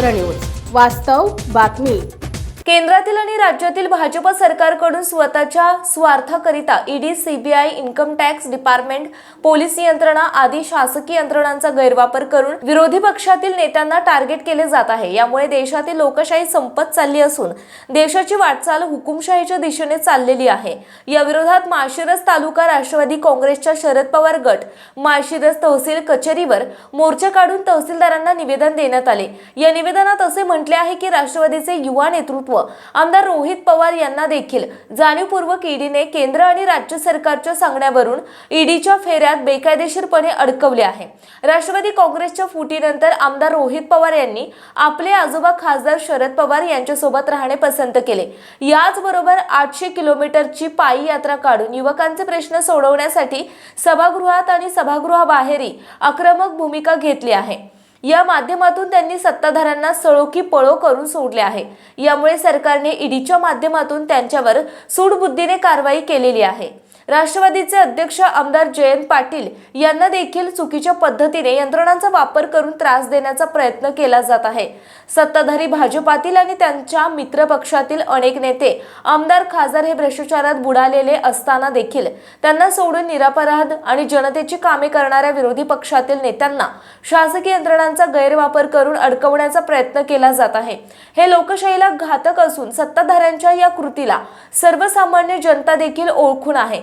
भूमिपुत्र news. वास्तव बातमी. केंद्रातील आणि राज्यातील भाजप सरकारकडून स्वतःच्या स्वार्थाकरिता ED CBI income tax department police यंत्रणा आदी शासकीय यंत्रणांचा गैरवापर करून विरोधी पक्षातील नेत्यांना टार्गेट केले जात आहे. यामुळे देशातील लोकशाही संपत चालली असून देशाची वाटचाल हुकुमशाहीच्या दिशेने चाललेली आहे. या विरोधात माशिरस तालुका राष्ट्रवादी काँग्रेसच्या शरद पवार गट माशिरस तहसील कचेरीवर मोर्चा काढून तहसीलदारांना निवेदन देण्यात आले. या निवेदनात असे म्हटले आहे की राष्ट्रवादीचे युवा नेतृत्व आमदार रोहित पवार यांना देखील जाणीवपूर्वक ईडीने केंद्र आणि राज्य सरकारच्या सांगण्यावरून ईडीच्या फेऱ्यात बेकायदेशीरपणे अडकवले आहे. राष्ट्रवादी काँग्रेसच्या फुटीनंतर आमदार रोहित पवार यांनी आपले आजोबा खासदार शरद पवार यांच्यासोबत राहणे पसंत केले. याचबरोबर आठशे किलोमीटरची पायी यात्रा काढून युवकांचे प्रश्न सोडवण्यासाठी सभागृहात आणि सभागृहाबाहेरही आक्रमक भूमिका घेतली आहे. या माध्यमातून त्यांनी सत्ताधाऱ्यांना सळो की पळो करून सोडले आहे. यामुळे सरकारने ईडीच्या माध्यमातून त्यांच्यावर सूडबुद्धीने कारवाई केलेली आहे. राष्ट्रवादीचे अध्यक्ष आमदार जयंत पाटील यांना देखील चुकीच्या पद्धतीने यंत्रणांचा वापर करून त्रास देण्याचा प्रयत्न केला जात आहे. सत्ताधारी भाजपातील आणि त्यांच्या मित्रपक्षातील अनेक नेते आमदार खासदार हे भ्रष्टाचारात बुडालेले असताना देखील त्यांना सोडून निरापराध आणि जनतेची कामे करणाऱ्या विरोधी पक्षातील नेत्यांना शासकीय यंत्रणांचा गैरवापर करून अडकवण्याचा प्रयत्न केला जात आहे. हे लोकशाहीला घातक असून सत्ताधाऱ्यांच्या या कृतीला सर्वसामान्य जनता देखील ओळखून आहे.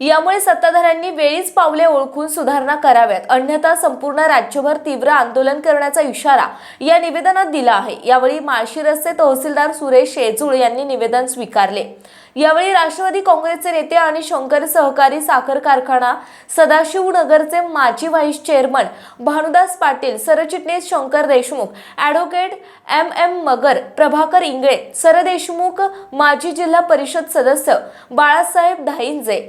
यामुळे सत्ताधाऱ्यांनी वेळीच पावले ओळखून सुधारणा कराव्यात. अन्यथा संपूर्ण राज्यभर तीव्र आंदोलन करण्याचा इशारा या निवेदनात दिला आहे. यावेळी माळशिरसचे तहसीलदार सुरेश शेजूळ यांनी निवेदन स्वीकारले. यावेळी राष्ट्रवादी काँग्रेसचे नेते आणि शंकर सहकारी साखर कारखाना सदाशिवनगरचे माजी व्हाईस चेअरमन भानुदास पाटील सरचिटणीस Shankar Deshmukh advocate M M Magar Prabhakar Ingle Sardeshmukh माजी जिल्हा परिषद सदस्य बाळासाहेब धाईंजे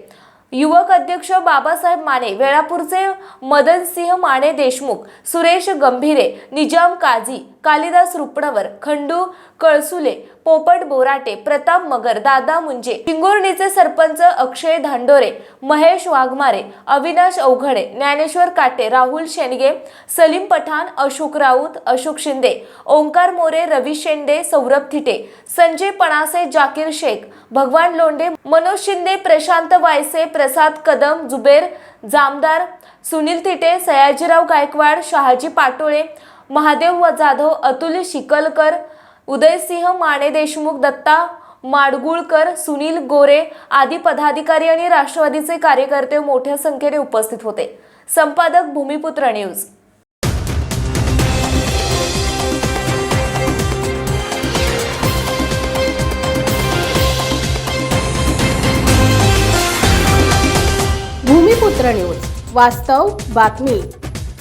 युवक अध्यक्ष बाबासाहेब माने वेळापूरचे मदनसिंह माने देशमुख सुरेश गंभीरे निजाम काझी कालिदास रुपणवर खंडू कळसुले पोपट बोराटे प्रताप मगर दादा मुंजे चिंगोर्णीचे सरपंच अक्षय धांडोरे महेश वाघमारे अविनाश अवघडे ज्ञानेश्वर काटे राहुल शेंडगे सलीम पठाण अशोक राऊत अशोक शिंदे ओंकार मोरे रवी शेंडे सौरभ थिटे संजय पणासे जाकीर शेख भगवान लोंढे मनोज शिंदे प्रशांत वायसे प्रसाद कदम जुबेर जामदार सुनील थिटे सयाजीराव गायकवाड शहाजी पाटोळे महादेव व जाधव अतुल शिकलकर उदयसिंह माने देशमुख दत्ता माडगुळकर सुनील गोरे आदी पदाधिकारी आणि राष्ट्रवादीचे कार्यकर्ते मोठ्या संख्येने उपस्थित होते. संपादक भूमिपुत्र न्यूज. भूमिपुत्र न्यूज. वास्तव बातमी.